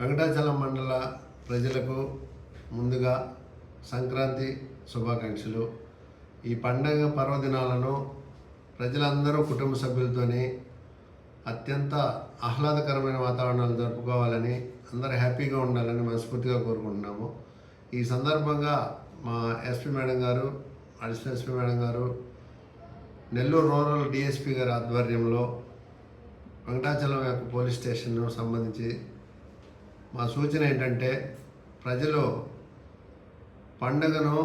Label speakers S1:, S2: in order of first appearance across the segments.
S1: వెంకటాచలం మండల ప్రజలకు ముందుగా సంక్రాంతి శుభాకాంక్షలు. ఈ పండగ పర్వదినాలను ప్రజలందరూ కుటుంబ సభ్యులతోని అత్యంత ఆహ్లాదకరమైన వాతావరణాలు జరుపుకోవాలని అందరూ హ్యాపీగా ఉండాలని మనస్ఫూర్తిగా కోరుకుంటున్నాము. ఈ సందర్భంగా మా ఎస్పీ మేడం గారు అడిషనల్ ఎస్పీ మేడం గారు నెల్లూరు రూరల్ డిఎస్పీ గారి ఆధ్వర్యంలో వెంకటాచలం యొక్క పోలీస్ స్టేషన్ సంబంధించి మా సూచన ఏంటంటే ప్రజలు పండుగను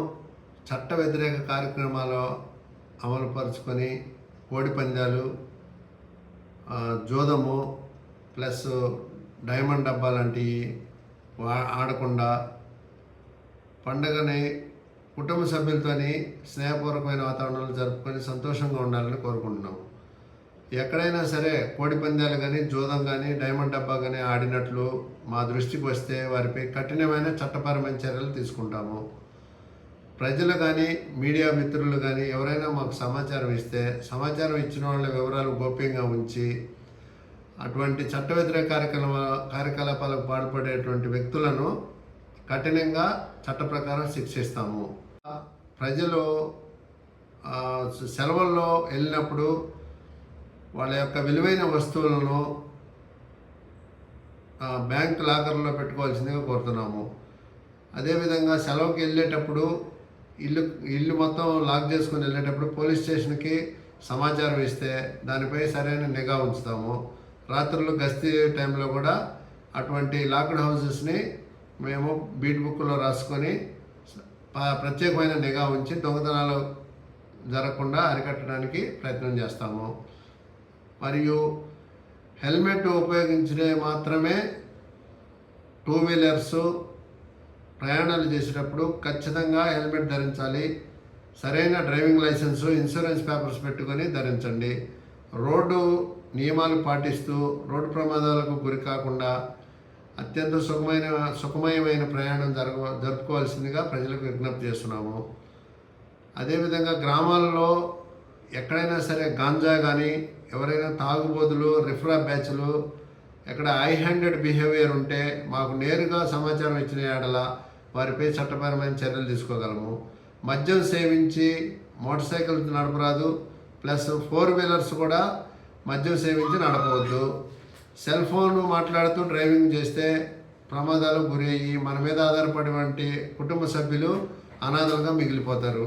S1: చట్ట వ్యతిరేక కార్యక్రమాలు అమలుపరుచుకొని కోడి పందాలు జోదము ప్లస్ డైమండ్ డబ్బా లాంటివి ఆడకుండా పండుగని కుటుంబ సభ్యులతోని స్నేహపూర్వకమైన వాతావరణంలో జరుపుకొని సంతోషంగా ఉండాలని కోరుకుంటున్నాము. ఎక్కడైనా సరే కోడి పందాలు కానీ జోదం కానీ డైమండ్ డబ్బా కానీ ఆడినట్లు మా దృష్టికి వస్తే వారిపై కఠినమైన చట్టపరమైన చర్యలు తీసుకుంటాము. ప్రజలు కానీ మీడియా మిత్రులు కానీ ఎవరైనా మాకు సమాచారం ఇస్తే సమాచారం ఇచ్చిన వాళ్ళ వివరాలు గోప్యంగా ఉంచి అటువంటి చట్ట వ్యతిరేక కార్యక్రమ కార్యకలాపాలకు పాల్పడేటువంటి వ్యక్తులను కఠినంగా చట్ట ప్రకారం శిక్షిస్తాము. ప్రజలు సెలవుల్లో వెళ్ళినప్పుడు వాళ్ళ యొక్క విలువైన వస్తువులను బ్యాంక్ లాకర్లో పెట్టుకోవాల్సిందిగా కోరుతున్నాము. అదేవిధంగా సెలవుకి వెళ్ళేటప్పుడు ఇల్లు ఇల్లు మొత్తం లాక్ చేసుకుని వెళ్ళేటప్పుడు పోలీస్ స్టేషన్కి సమాచారం ఇస్తే దానిపై సరైన నిఘా ఉంచుతాము. రాత్రులు గస్తీ టైంలో కూడా అటువంటి లాక్డ్ హౌసెస్ని మేము బీట్ బుక్లో రాసుకొని ప్రత్యేకమైన నిఘా ఉంచి దొంగతనాలు జరగకుండా అరికట్టడానికి ప్రయత్నం చేస్తాము. మరియు హెల్మెట్ ఉపయోగించడే మాత్రమే టూ వీలర్స్ ప్రయాణాలు చేసేటప్పుడు ఖచ్చితంగా హెల్మెట్ ధరించాలి. సరైన డ్రైవింగ్ లైసెన్సు ఇన్సూరెన్స్ పేపర్స్ పెట్టుకొని ధరించండి. రోడ్డు నియమాలు పాటిస్తూ రోడ్డు ప్రమాదాలకు గురి కాకుండా అత్యంత సుఖమైన సుఖమయమైన ప్రయాణం జరగ జరుపుకోవాల్సిందిగా ప్రజలకు విజ్ఞప్తి చేస్తున్నాము. అదేవిధంగా గ్రామాల్లో ఎక్కడైనా సరే గాంజా కానీ ఎవరైనా తాగుబోతులు రిఫ్రా బ్యాచ్లు ఎక్కడ ఐ హ్యాండెడ్ బిహేవియర్ ఉంటే మాకు నేరుగా సమాచారం ఇచ్చిన ఏడల వారిపై చట్టపరమైన చర్యలు తీసుకోగలము. మద్యం సేవించి మోటార్ సైకిల్ నడపరాదు. ప్లస్ ఫోర్ వీలర్స్ కూడా మద్యం సేవించి నడపవద్దు. సెల్ ఫోన్ మాట్లాడుతూ డ్రైవింగ్ చేస్తే ప్రమాదాలు గురయ్యి మన మీద ఆధారపడినటువంటి కుటుంబ సభ్యులు అనాథలుగా మిగిలిపోతారు.